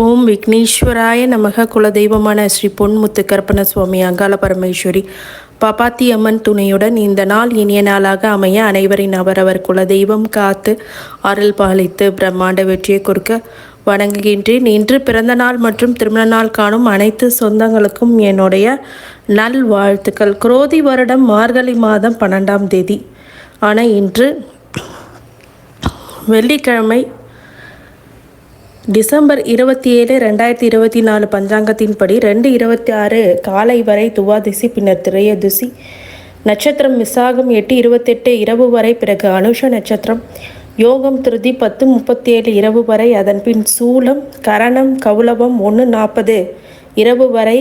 ஓம் விக்னேஸ்வராய நமக குலதெய்வமான ஸ்ரீ பொன்முத்து கற்பன சுவாமி அங்காள பரமேஸ்வரி. பாப்பாத்தி அம்மன் துணையுடன் இந்த நாள் இனிய நாளாக அமைய அனைவரின் அவரவர் குலதெய்வம் காத்து அருள் பாலித்து பிரம்மாண்ட வெற்றியை கொடுக்க வணங்குகின்றேன். இன்று பிறந்த நாள் மற்றும் திருமண நாள் காணும் அனைத்து சொந்தங்களுக்கும் என்னுடைய நல் வாழ்த்துக்கள் குரோதி வருடம் மார்கழி மாதம் பன்னெண்டாம் தேதி. ஆனால் இன்று வெள்ளிக்கிழமை டிசம்பர் இருபத்தி ஏழு ரெண்டாயிரத்தி இருபத்தி நாலு பஞ்சாங்கத்தின்படி ரெண்டு இருபத்தி ஆறு காலை வரை துவாதிசி பின்னர் திரையதிசி. நட்சத்திரம் விசாகம் எட்டு இருபத்தெட்டு இரவு வரை பிறகு அனுஷ நட்சத்திரம். யோகம் திருதி பத்து முப்பத்தி ஏழு இரவு வரை அதன் பின் சூலம் கரணம் கவுளவம் ஒன்று நாற்பது இரவு வரை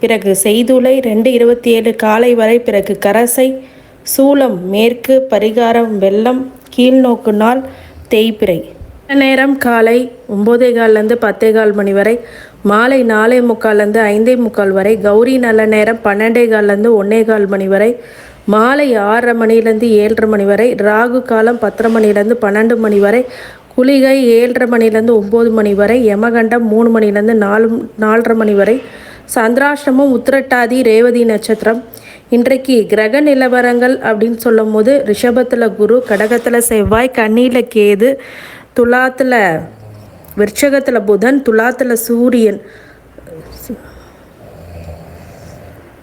பிறகு செய்துளை ரெண்டு இருபத்தி ஏழு காலை வரை பிறகு கரசை சூலம் மேற்கு பரிகாரம் வெள்ளம் கீழ்நோக்கு நாள் தேய்பிறை. நேரம் காலை ஒம்போதே கால்லேருந்து பத்தே கால் மணி வரை மாலை நாலே முக்கால்லேருந்து ஐந்தே முக்கால் வரை கௌரி நல்ல நேரம் பன்னெண்டே கால்லேருந்து ஒன்றே கால் மணி வரை மாலை ஆறரை மணிலேருந்து ஏழரை மணி வரை ராகு காலம் பத்தரை மணிலேருந்து பன்னெண்டு மணி வரை குளிகை ஏழரை மணிலேருந்து ஒம்பது மணி வரை யமகண்டம் மூணு மணிலேருந்து நாலு நாலரை மணி வரை சந்திராஷ்டமம் உத்திரட்டாதி ரேவதி நட்சத்திரம். இன்றைக்கு கிரக நிலவரங்கள் அப்படின்னு சொல்லும் போது ரிஷபத்தில் குரு கடகத்தில் செவ்வாய் கண்ணியில் கேது துலாத்தில் விருட்சகத்தில் புதன் துலாத்தில் சூரியன்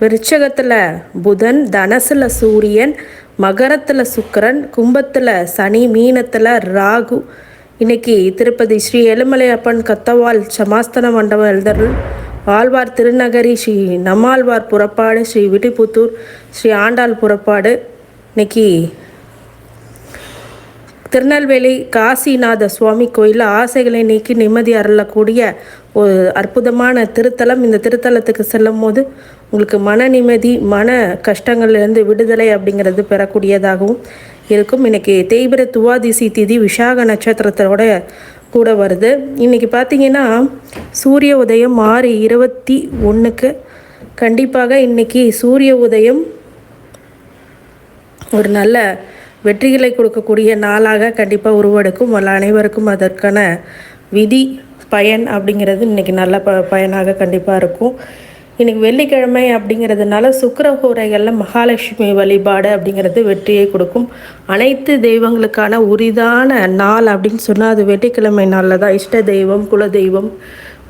விருட்சகத்தில் புதன் தனசில் சூரியன் மகரத்தில் சுக்கரன் கும்பத்தில் சனி மீனத்தில் ராகு. இன்னைக்கு திருப்பதி ஸ்ரீ எலுமலையப்பன் கத்தவால் சமாஸ்தன மண்டபம் எழுதருள் ஆழ்வார் திருநகரி ஸ்ரீ நம்மாழ்வார் புறப்பாடு ஸ்ரீ விட்டிபுத்தூர் ஸ்ரீ ஆண்டாள் புறப்பாடு. இன்னைக்கு திருநெல்வேலி காசிநாத சுவாமி கோயிலில் ஆசைகளை நீக்கி நிம்மதி அருளக்கூடிய ஒரு அற்புதமான திருத்தலம். இந்த திருத்தலத்துக்கு செல்லும் போது உங்களுக்கு மன நிம்மதி மன கஷ்டங்கள்லேருந்து விடுதலை அப்படிங்கிறது பெறக்கூடியதாகவும் இருக்கும். இன்றைக்கி தேய்பிர துவாதிசி திதி விஷாக நட்சத்திரத்தோட கூட வருது. இன்றைக்கி பார்த்தீங்கன்னா சூரிய உதயம் ஆறு இருபத்தி ஒன்றுக்கு கண்டிப்பாக இன்றைக்கி சூரிய உதயம் ஒரு நல்ல வெற்றிகளை கொடுக்கக்கூடிய நாளாக கண்டிப்பாக உருவெடுக்கும். அல்ல அனைவருக்கும் அதற்கான விதி பயன் அப்படிங்கிறது இன்றைக்கி நல்ல ப பயனாக கண்டிப்பாக இருக்கும். இன்றைக்கி வெள்ளிக்கிழமை அப்படிங்கிறதுனால சுக்கரஹோரைகளில் மகாலட்சுமி வழிபாடு அப்படிங்கிறது வெற்றியை கொடுக்கும். அனைத்து தெய்வங்களுக்கான உரிதான நாள் அப்படின்னு சொன்னால் அது வெள்ளிக்கிழமை நாளில் தான். இஷ்ட தெய்வம் குல தெய்வம்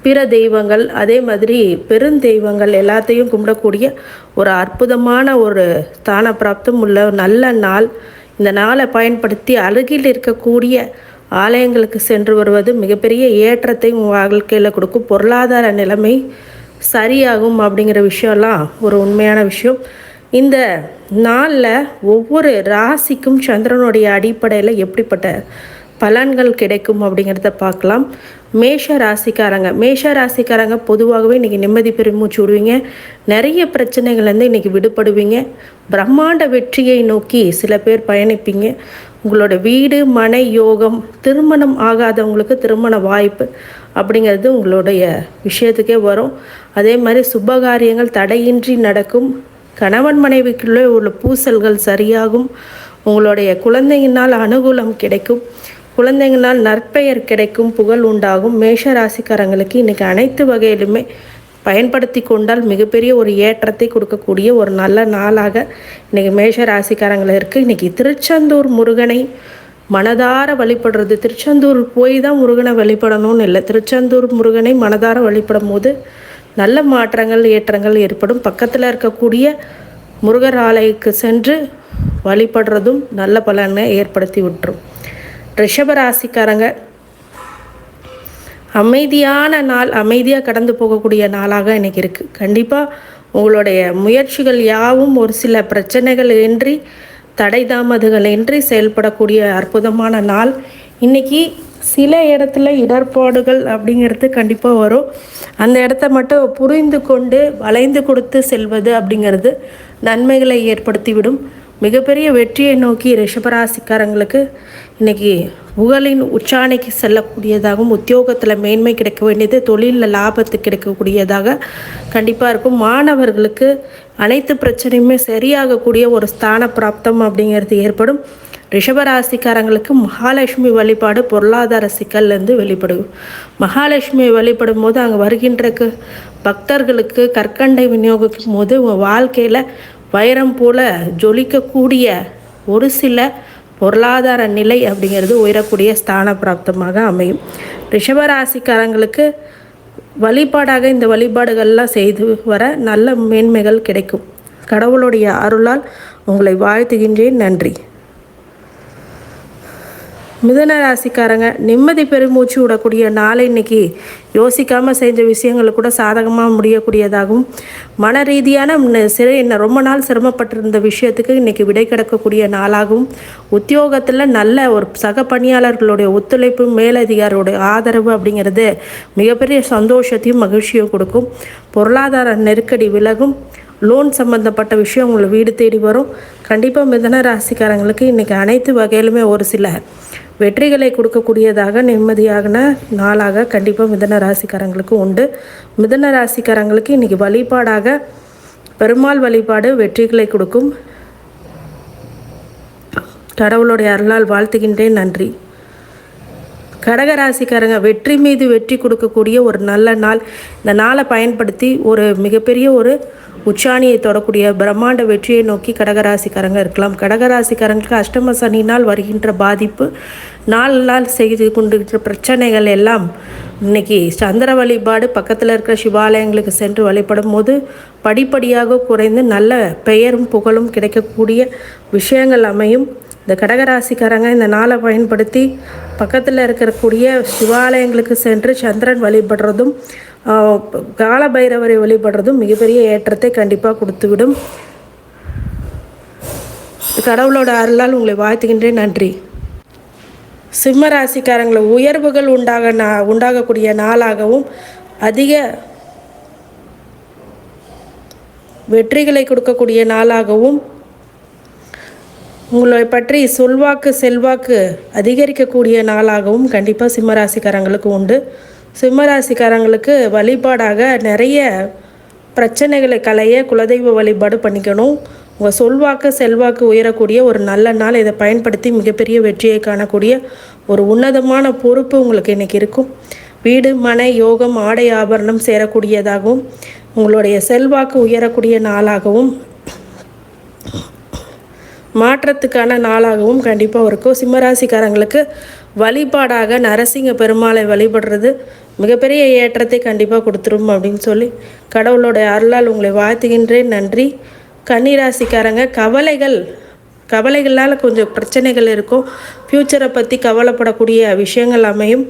பிற தெய்வங்கள் அதே மாதிரி பெருந்தெய்வங்கள் எல்லாத்தையும் கும்பிடக்கூடிய ஒரு அற்புதமான ஒரு ஸ்தான பிராப்தம் உள்ள நல்ல நாள். இந்த நாளை பயன்படுத்தி அருகில் இருக்கக்கூடிய ஆலயங்களுக்கு சென்று வருவது மிகப்பெரிய ஏற்றத்தை உங்கள் வாழ்க்கையில் கொடுக்கும். பொருளாதார நிலைமை சரியாகும் அப்படிங்கிற விஷயம்லாம் ஒரு உண்மையான விஷயம். இந்த நாளில் ஒவ்வொரு ராசிக்கும் சந்திரனுடைய அடிப்படையில் எப்படிப்பட்ட பலன்கள் கிடைக்கும் அப்படிங்கிறத பார்க்கலாம். மேஷ ராசிக்காரங்க. மேஷ ராசிக்காரங்க பொதுவாகவே இன்றைக்கி நிம்மதி பெருமூச்சு விடுவீங்க. நிறைய பிரச்சனைகள்லேருந்து இன்றைக்கி விடுபடுவீங்க. பிரம்மாண்ட வெற்றியை நோக்கி சில பேர் பயணிப்பீங்க. உங்களோட வீடு மனை யோகம் திருமணம் ஆகாதவங்களுக்கு திருமண வாய்ப்பு அப்படிங்கிறது உங்களுடைய விஷயத்துக்கே வரும். அதே மாதிரி சுபகாரியங்கள் தடையின்றி நடக்கும். கணவன் மனைவிக்குள்ளே உள்ள பூசல்கள் சரியாகும். உங்களுடைய குழந்தையினால் அனுகூலம் கிடைக்கும். குழந்தைங்களால் நற்பெயர் கிடைக்கும் புகழ் உண்டாகும். மேஷ ராசிக்காரங்களுக்கு இன்றைக்கி அனைத்து வகையிலுமே பயன்படுத்தி கொண்டால் மிகப்பெரிய ஒரு ஏற்றத்தை கொடுக்கக்கூடிய ஒரு நல்ல நாளாக இன்றைக்கி மேஷ ராசிக்காரங்கள் இருக்குது இன்றைக்கி திருச்செந்தூர் முருகனை மனதார வழிபடுறது. திருச்செந்தூர் போய் தான் முருகனை வழிபடணும்னு இல்லை. திருச்செந்தூர் முருகனை மனதார வழிபடும் போது நல்ல மாற்றங்கள் ஏற்றங்கள் ஏற்படும். பக்கத்தில் இருக்கக்கூடிய முருகர் ஆலயக்கு சென்று வழிபடுறதும் நல்ல பலனை ஏற்படுத்தி விட்டுரும். ரிஷபராசிக்காரங்க. அமைதியான நாள் அமைதியாக கடந்து போகக்கூடிய நாளாக இன்றைக்கி இருக்குது கண்டிப்பாக உங்களுடைய முயற்சிகள் யாவும் ஒரு சில பிரச்சனைகள் இன்றி தடை தாமதங்கள் இன்றி செயல்படக்கூடிய அற்புதமான நாள். இன்றைக்கி சில இடத்துல இடர்பாடுகள் அப்படிங்கிறது கண்டிப்பாக வரும். அந்த இடத்த மட்டும் புரிந்து கொண்டு வளைந்து கொடுத்து செல்வது அப்படிங்கிறது நன்மைகளை ஏற்படுத்திவிடும். மிகப்பெரிய வெற்றியை நோக்கி ரிஷபராசிக்காரங்களுக்கு இன்றைக்கி புகழின் உச்சாணைக்கு செல்லக்கூடியதாகவும் உத்தியோகத்தில் மேன்மை கிடைக்க வேண்டியது தொழிலில் லாபத்து கிடைக்கக்கூடியதாக கண்டிப்பாக இருக்கும். மாணவர்களுக்கு அனைத்து பிரச்சனையுமே சரியாகக்கூடிய ஒரு ஸ்தான பிராப்தம் அப்படிங்கிறது ஏற்படும். ரிஷபராசிக்காரங்களுக்கு மகாலட்சுமி வழிபாடு பொருளாதார சிக்கல்லேருந்து வெளிப்படும். மகாலட்சுமி வழிபடும் போது அங்கே வருகின்றக்கு பக்தர்களுக்கு கற்கண்டை விநியோகிக்கும் போது உங்கள் வாழ்க்கையில் வைரம் போல ஜொலிக்கக்கூடிய ஒரு சில பொருளாதார நிலை அப்படிங்கிறது உயரக்கூடிய ஸ்தான பிராப்தமாக அமையும். ரிஷபராசிக்காரங்களுக்கு வழிபாடாக இந்த வழிபாடுகள்லாம் செய்து வர நல்ல மேன்மைகள் கிடைக்கும். கடவுளுடைய அருளால் உங்களை வாழ்த்துகின்றேன். நன்றி. மிதுன ராசிக்காரங்க நிம்மதி பெருமூச்சு விடக்கூடிய நாளை இன்னைக்கு. யோசிக்காமல் செஞ்ச விஷயங்கள் கூட சாதகமாக முடியக்கூடியதாகவும் மன ரீதியான சிறு சிறை ரொம்ப நாள் சிரமப்பட்டிருந்த விஷயத்துக்கு இன்றைக்கி விடை கிடக்கக்கூடிய நாளாகவும் உத்தியோகத்தில் நல்ல ஒரு சக பணியாளர்களுடைய ஒத்துழைப்பு மேலதிகாரியோடைய ஆதரவு அப்படிங்கிறது மிகப்பெரிய சந்தோஷத்தையும் மகிழ்ச்சியும் கொடுக்கும். பொருளாதார நெருக்கடி விலகும். லோன் சம்மந்தப்பட்ட விஷயம் உங்களை வீடு தேடி வரும். கண்டிப்பாக மிதன ராசிக்காரங்களுக்கு இன்றைக்கி அனைத்து வகையிலுமே ஒரு சில வெற்றிகளை கொடுக்கக்கூடியதாக நிம்மதியான நாளாக கண்டிப்பாக மிதன ராசிக்காரங்களுக்கு உண்டு. மிதன ராசிக்காரங்களுக்கு இன்றைக்கி வழிபாடாக பெருமாள் வழிபாடு வெற்றிகளை கொடுக்கும். கடவுளுடைய அருளால் வாழ்த்துகின்றேன் நன்றி. கடகராசிக்காரங்க வெற்றி மீது வெற்றி கொடுக்கக்கூடிய ஒரு நல்ல நாள். இந்த நாளை பயன்படுத்தி ஒரு மிகப்பெரிய ஒரு உச்சாணியை தொடக்கூடிய பிரம்மாண்ட வெற்றியை நோக்கி கடகராசிக்காரங்க இருக்கலாம். கடகராசிக்காரங்களுக்கு அஷ்டம சனினால் வருகின்ற பாதிப்பு நாள் நாள் செய்து கொண்டுகின்ற பிரச்சனைகள் எல்லாம் இன்னைக்கு சந்திர வழிபாடு பக்கத்தில் இருக்கிற சிவாலயங்களுக்கு சென்று வழிபடும் போது படிப்படியாக குறைந்து நல்ல பெயரும் புகழும் கிடைக்கக்கூடிய விஷயங்கள் அமையும். இந்த கடகராசிக்காரங்க இந்த நாளை பயன்படுத்தி பக்கத்தில் இருக்கக்கூடிய சிவாலயங்களுக்கு சென்று சந்திரன் வழிபடுறதும் கால காலபைரவரை வழிபடுறதும் மிகப்பெரிய ஏற்றத்தை கண்டிப்பாக கொடுத்துவிடும். கடவுளோட அருளால் உங்களை வாழ்த்துகின்றேன். நன்றி. சிம்ம ராசிக்காரங்களை உயர்வுகள் உண்டாக நா உண்டாகக்கூடிய நாளாகவும் அதிக வெற்றிகளை கொடுக்கக்கூடிய நாளாகவும் உங்களை பற்றி சொல்வாக்கு செல்வாக்கு அதிகரிக்கக்கூடிய நாளாகவும் கண்டிப்பாக சிம்மராசிக்காரங்களுக்கு உண்டு. சிம்மராசிக்காரங்களுக்கு வழிபாடாக நிறைய பிரச்சனைகளை களைய குலதெய்வ வழிபாடு பண்ணிக்கணும். உங்கள் சொல்வாக்கு செல்வாக்கு உயரக்கூடிய ஒரு நல்ல நாள். இதை பயன்படுத்தி மிகப்பெரிய வெற்றியை காணக்கூடிய ஒரு உன்னதமான பொறுப்பு உங்களுக்கு இன்றைக்கி இருக்கும். வீடு மனை யோகம் ஆடை ஆபரணம் சேரக்கூடியதாகவும் உங்களுடைய செல்வாக்கு உயரக்கூடிய நாளாகவும் மாற்றத்துக்கான நாளாகவும் கண்டிப்பாக இருக்கும். சிம்மராசிக்காரங்களுக்கு வழிபாடாக நரசிங்க பெருமாளை வழிபடுறது மிகப்பெரிய ஏற்றத்தை கண்டிப்பாக கொடுத்துரும் அப்படின்னு சொல்லி கடவுளோட அருளால் உங்களை வாழ்த்துகின்றேன். நன்றி. கன்னிராசிக்காரங்க கவலைகள் கவலைகளால் கொஞ்சம் பிரச்சனைகள் இருக்கும். ஃப்யூச்சரை பற்றி கவலைப்படக்கூடிய விஷயங்கள் அமையும்.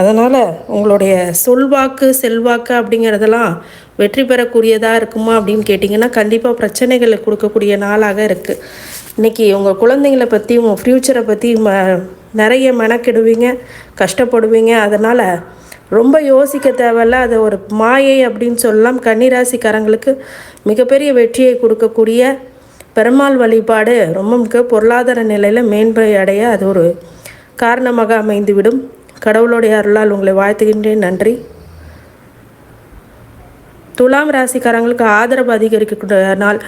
அதனால் உங்களுடைய சொல்வாக்கு செல்வாக்கு அப்படிங்கிறதெல்லாம் வெற்றி பெறக்கூடியதாக இருக்குமா அப்படின்னு கேட்டிங்கன்னா கண்டிப்பாக பிரச்சனைகளை கொடுக்கக்கூடிய நாளாக இருக்குது இன்றைக்கி உங்கள் குழந்தைங்கள பற்றி உங்கள் ஃப்யூச்சரை பற்றி ம நிறைய மெனக்கெடுவீங்க கஷ்டப்படுவீங்க. அதனால் ரொம்ப யோசிக்க தேவையில்ல. அது ஒரு மாயை அப்படின்னு சொல்லலாம். கன்னிராசிக்காரங்களுக்கு மிகப்பெரிய வெற்றியை கொடுக்கக்கூடிய பெருமாள் வழிபாடு ரொம்ப மிக பொருளாதார நிலையில் மேன்மை அடைய அது ஒரு காரணமாக அமைந்துவிடும். கடவுளுடைய அருளால் உங்களை வாழ்த்துகின்றேன். நன்றி. துலாம் ராசிக்காரங்களுக்கு ஆதரவு அதிகரிக்கக்கூடிய நாள்.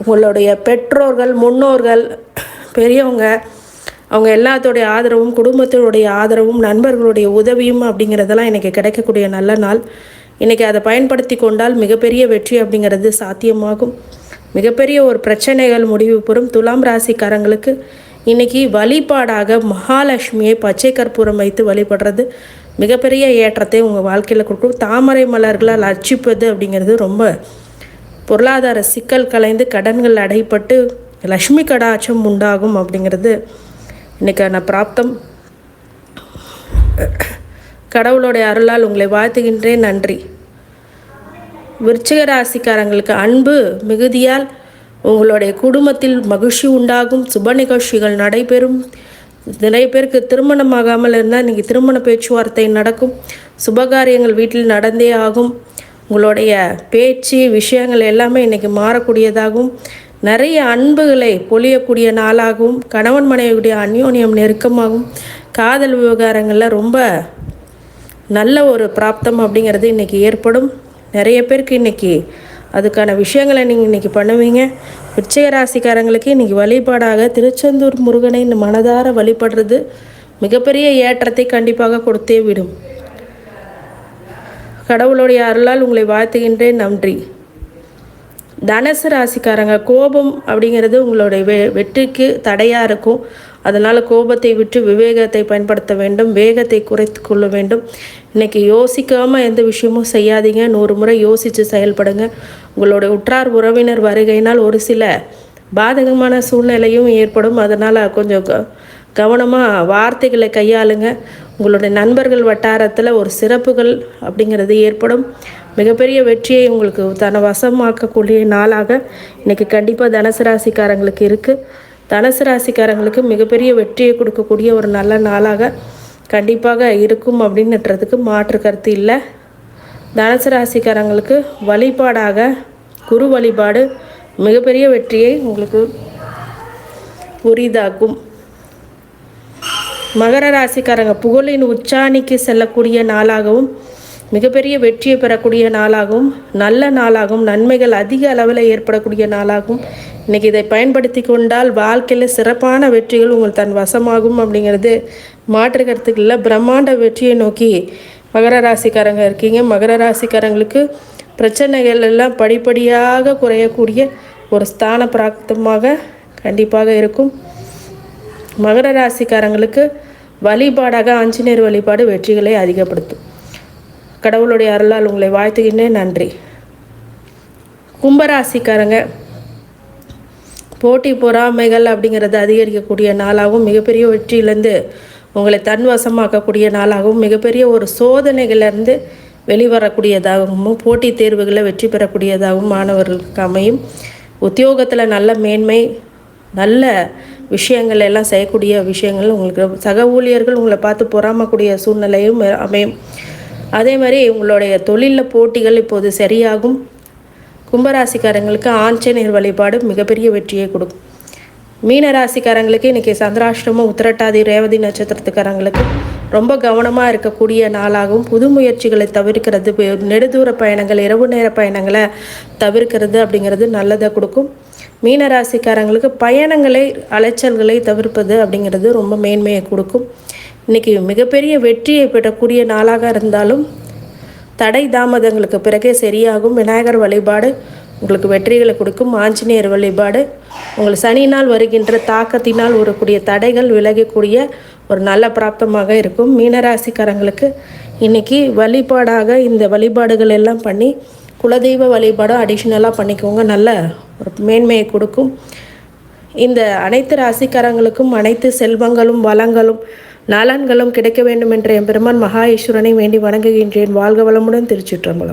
உங்களுடைய பெற்றோர்கள் முன்னோர்கள் பெரியவங்க அவங்க எல்லாத்தோடைய ஆதரவும் குடும்பத்தினுடைய ஆதரவும் நண்பர்களுடைய உதவியும் அப்படிங்கிறதெல்லாம் எனக்கு கிடைக்கக்கூடிய நல்ல நாள். இன்றைக்கி அதை பயன்படுத்தி கொண்டால் மிகப்பெரிய வெற்றி அப்படிங்கிறது சாத்தியமாகும். மிகப்பெரிய ஒரு பிரச்சனைகள் முடிவு பெறும் துலாம் ராசிக்காரங்களுக்கு இன்னைக்கு வழிபாடாக மகாலட்சுமியை பச்சை கற்பூரம் வைத்து வழிபடுறது மிகப்பெரிய ஏற்றத்தை உங்கள் வாழ்க்கையில் கொடுக்கும். தாமரை மலர்களால் அர்ச்சிப்பது அப்படிங்கிறது ரொம்ப பொருளாதார சிக்கல் கலைந்து கடன்கள் அடைப்பட்டு லக்ஷ்மி கடாட்சம் உண்டாகும் அப்படிங்கிறது இன்னைக்கான பிராப்தம். கடவுளுடைய அருளால் உங்களை வாழ்த்துகின்றேன். நன்றி. விருச்சிக ராசிக்காரங்களுக்கு அன்பு மிகுதியால் உங்களுடைய குடும்பத்தில் மகிழ்ச்சி உண்டாகும். சுப நிகழ்ச்சிகள் நடைபெறும். நிறைய பேருக்கு திருமணம் ஆகாமல் இருந்தால் இன்றைக்கி திருமண பேச்சுவார்த்தை நடக்கும். சுபகாரியங்கள் வீட்டில் நடந்தே ஆகும். உங்களுடைய பேச்சு விஷயங்கள் எல்லாமே இன்றைக்கி மாறக்கூடியதாகவும் நிறைய அன்புகளை பொழியக்கூடிய நாளாகவும் கணவன் மனைவியுடைய அந்யோன்யம் நெருக்கமாகவும் காதல் விவகாரங்களில் ரொம்ப நல்ல ஒரு பிராப்தம் அப்படிங்கிறது இன்றைக்கி ஏற்படும். நிறைய பேருக்கு இன்றைக்கி அதுக்கான விஷயங்களை நீங்கள் இன்றைக்கி பண்ணுவீங்க. உச்சய ராசிக்காரங்களுக்கு இன்றைக்கி வழிபாடாக திருச்செந்தூர் முருகனை மனதார வழிபடுறது மிகப்பெரிய ஏற்றத்தை கண்டிப்பாக கொடுத்தே விடும். கடவுளுடைய அருளால் உங்களை வாழ்த்துகின்றேன். நன்றி. தனுசு ராசிக்காரங்க கோபம் அப்படிங்கிறது உங்களுடைய வெ வெற்றிக்கு தடையாக இருக்கும். அதனால் கோபத்தை விட்டு விவேகத்தை பயன்படுத்த வேண்டும். வேகத்தை குறைத்து கொள்ள வேண்டும். இன்றைக்கி யோசிக்காமல் எந்த விஷயமும் செய்யாதீங்க. நூறு முறை யோசித்து செயல்படுங்க. உங்களுடைய உற்றார் உறவினர் வருகையினால் ஒரு சில பாதகமான சூழ்நிலையும் ஏற்படும். அதனால் கொஞ்சம் கவனமாக வார்த்தைகளை கையாளுங்க. உங்களுடைய நண்பர்கள் வட்டாரத்தில் ஒரு சிறப்புகள் அப்படிங்கிறது ஏற்படும். மிகப்பெரிய வெற்றியை உங்களுக்கு தன வசமாக்கக்கூடிய நாளாக இன்றைக்கி கண்டிப்பாக தனுசு ராசிக்காரங்களுக்கு இருக்குது தனுசு ராசிக்காரங்களுக்கு மிகப்பெரிய வெற்றியை கொடுக்கக்கூடிய ஒரு நல்ல நாளாக கண்டிப்பாக இருக்கும் அப்படின்றதுக்கு மாற்று கருத்து இல்லை. தனுசு ராசிக்காரங்களுக்கு வழிபாடாக குரு வழிபாடு மிகப்பெரிய வெற்றியை உங்களுக்கு புரிதாக்கும் மகர ராசிக்காரங்க புகழின் உச்சாணிக்கு செல்லக்கூடிய நாளாகவும் மிகப்பெரிய வெற்றியை பெறக்கூடிய நாளாகவும் நல்ல நாளாகவும் நன்மைகள் அதிக அளவில் ஏற்படக்கூடிய நாளாகவும் இன்றைக்கி இதை பயன்படுத்தி கொண்டால் வாழ்க்கையில் சிறப்பான வெற்றிகள் உங்கள் தன் வசமாகும் அப்படிங்கிறது மாற்று கருத்துக்களில் பிரம்மாண்ட வெற்றியை நோக்கி மகர ராசிக்காரங்க இருக்கீங்க. மகர ராசிக்காரங்களுக்கு பிரச்சனைகள் எல்லாம் படிப்படியாக குறையக்கூடிய ஒரு ஸ்தான பிராப்தமாக கண்டிப்பாக இருக்கும். மகர ராசிக்காரங்களுக்கு வழிபாடாக ஆஞ்சநேயர் வழிபாடு வெற்றிகளை அதிகப்படுத்தும். கடவுளுடைய அருளால் உங்களை வாழ்த்துகின்றேன். நன்றி. கும்பராசிக்காரங்க போட்டி பொறாமைகள் அப்படிங்கிறது அதிகரிக்கக்கூடிய நாளாகவும் மிகப்பெரிய வெற்றியிலேருந்து உங்களை தன்வசமாக்கக்கூடிய நாளாகவும் மிகப்பெரிய ஒரு சோதனைகளிலிருந்து வெளிவரக்கூடியதாகவும் போட்டித் தேர்வுகளில் வெற்றி பெறக்கூடியதாகவும் மாணவர்களுக்கு அமையும். உத்தியோகத்தில் நல்ல மேன்மை நல்ல விஷயங்கள் எல்லாம் செய்யக்கூடிய விஷயங்கள் உங்களுக்கு சக ஊழியர்கள் உங்களை பார்த்து பொறாமக்கூடிய சூழ்நிலையும் அமையும். அதே மாதிரி உங்களுடைய தொழிலில் போட்டிகள் இப்போது சரியாகும். கும்பராசிக்காரங்களுக்கு ஆஞ்சநேயர் வழிபாடு மிகப்பெரிய வெற்றியை கொடுக்கும். மீன ராசிக்காரங்களுக்கு இன்றைக்கி சந்திராஷ்டமம் உத்திரட்டாதி ரேவதி நட்சத்திரத்துக்காரங்களுக்கு ரொம்ப கவனமாக இருக்கக்கூடிய நாளாகவும் புது முயற்சிகளை தவிர்க்கிறது நெடுதூர பயணங்கள் இரவு நேர பயணங்களை தவிர்க்கிறது அப்படிங்கிறது நல்லதை கொடுக்கும். மீனராசிக்காரங்களுக்கு பயணங்களை அலைச்சல்களை தவிர்ப்பது அப்படிங்கிறது ரொம்ப மேன்மையை கொடுக்கும். இன்றைக்கி மிகப்பெரிய வெற்றியை பெறக்கூடிய நாளாக இருந்தாலும் தடை தாமதங்களுக்கு பிறகே சரியாகும். விநாயகர் வழிபாடு உங்களுக்கு வெற்றிகளை கொடுக்கும். ஆஞ்சநேயர் வழிபாடு உங்கள் சனினால் வருகின்ற தாக்கத்தினால் வரக்கூடிய தடைகள் விலகக்கூடிய ஒரு நல்ல பிராப்தமாக இருக்கும். மீனராசிக்காரங்களுக்கு இன்றைக்கி வழிபாடாக இந்த வழிபாடுகள் எல்லாம் பண்ணி குலதெய்வ வழிபாடும் அடிஷ்னலாக பண்ணிக்கோங்க. நல்ல ஒரு மேன்மையை கொடுக்கும். இந்த அனைத்து ராசிக்காரங்களுக்கும் அனைத்து செல்வங்களும் வளங்களும் நலன்களும் கிடைக்க வேண்டும் என்ற எம்பெருமான் மகா ஈஸ்வரனை வேண்டி வணங்குகின்றேன். வாழ்க வளமுடன் திருச்சிற்றம்பலம்.